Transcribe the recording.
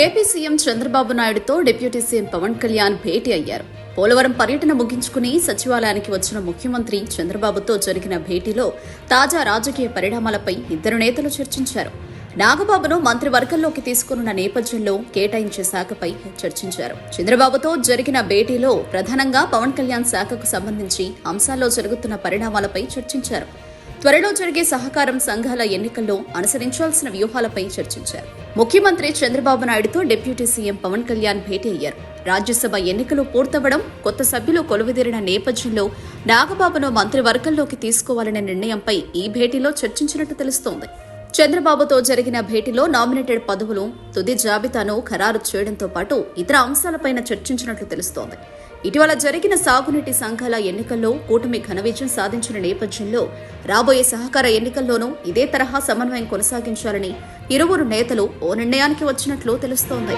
AP CM Chandrababu నాయుడుతో deputy CM Pawan Kalyan భేటీ అయ్యారు. పోలవరం పర్యటన ముగించుకుని సచివాలయానికి వచ్చిన ముఖ్యమంత్రి చంద్రబాబుతో జరిగిన భేటీలో తాజా రాజకీయ పరిణామాలపై ఇద్దరు నేతలు చర్చించారు. నాగబాబును మంత్రివర్గంలోకి తీసుకున్న నేపథ్యంలో కేటాయించే శాఖపై చర్చించారు. చంద్రబాబుతో జరిగిన భేటీలో ప్రధానంగా పవన్ కళ్యాణ్ శాఖకు సంబంధించి అంశాల్లో జరుగుతున్న పరిణామాలపై చర్చించారు. త్వరలో జరిగే సహకారం సంఘాల ఎన్నికల్లో అనుసరించాల్సిన వ్యూహాలపై చర్చించారు. ముఖ్యమంత్రి చంద్రబాబు నాయుడుతో డిప్యూటీ సీఎం పవన్ కళ్యాణ్ భేటీ అయ్యారు. రాజ్యసభ ఎన్నికలు పూర్తవడం కొత్త సభ్యులు కొలువుదీరిన నేపథ్యంలో నాగబాబును మంత్రివర్గంలోకి తీసుకోవాలనే నిర్ణయంపై ఈ భేటీలో చర్చించినట్టు తెలుస్తోంది. చంద్రబాబుతో జరిగిన భేటీలో నామినేటెడ్ పదవులు తుది జాబితాను ఖరారు చేయడంతో పాటు ఇతర అంశాలపైన చర్చించినట్లు తెలుస్తోంది. ఇటీవల జరిగిన సాగునీటి సంఘాల ఎన్నికల్లో కూటమి ఘన విజయం సాధించిన నేపథ్యంలో రాబోయే సహకార ఎన్నికల్లోనూ ఇదే తరహా సమన్వయం కొనసాగించాలని ఇరువురు నేతలు ఓ నిర్ణయానికి వచ్చినట్లు తెలుస్తోంది.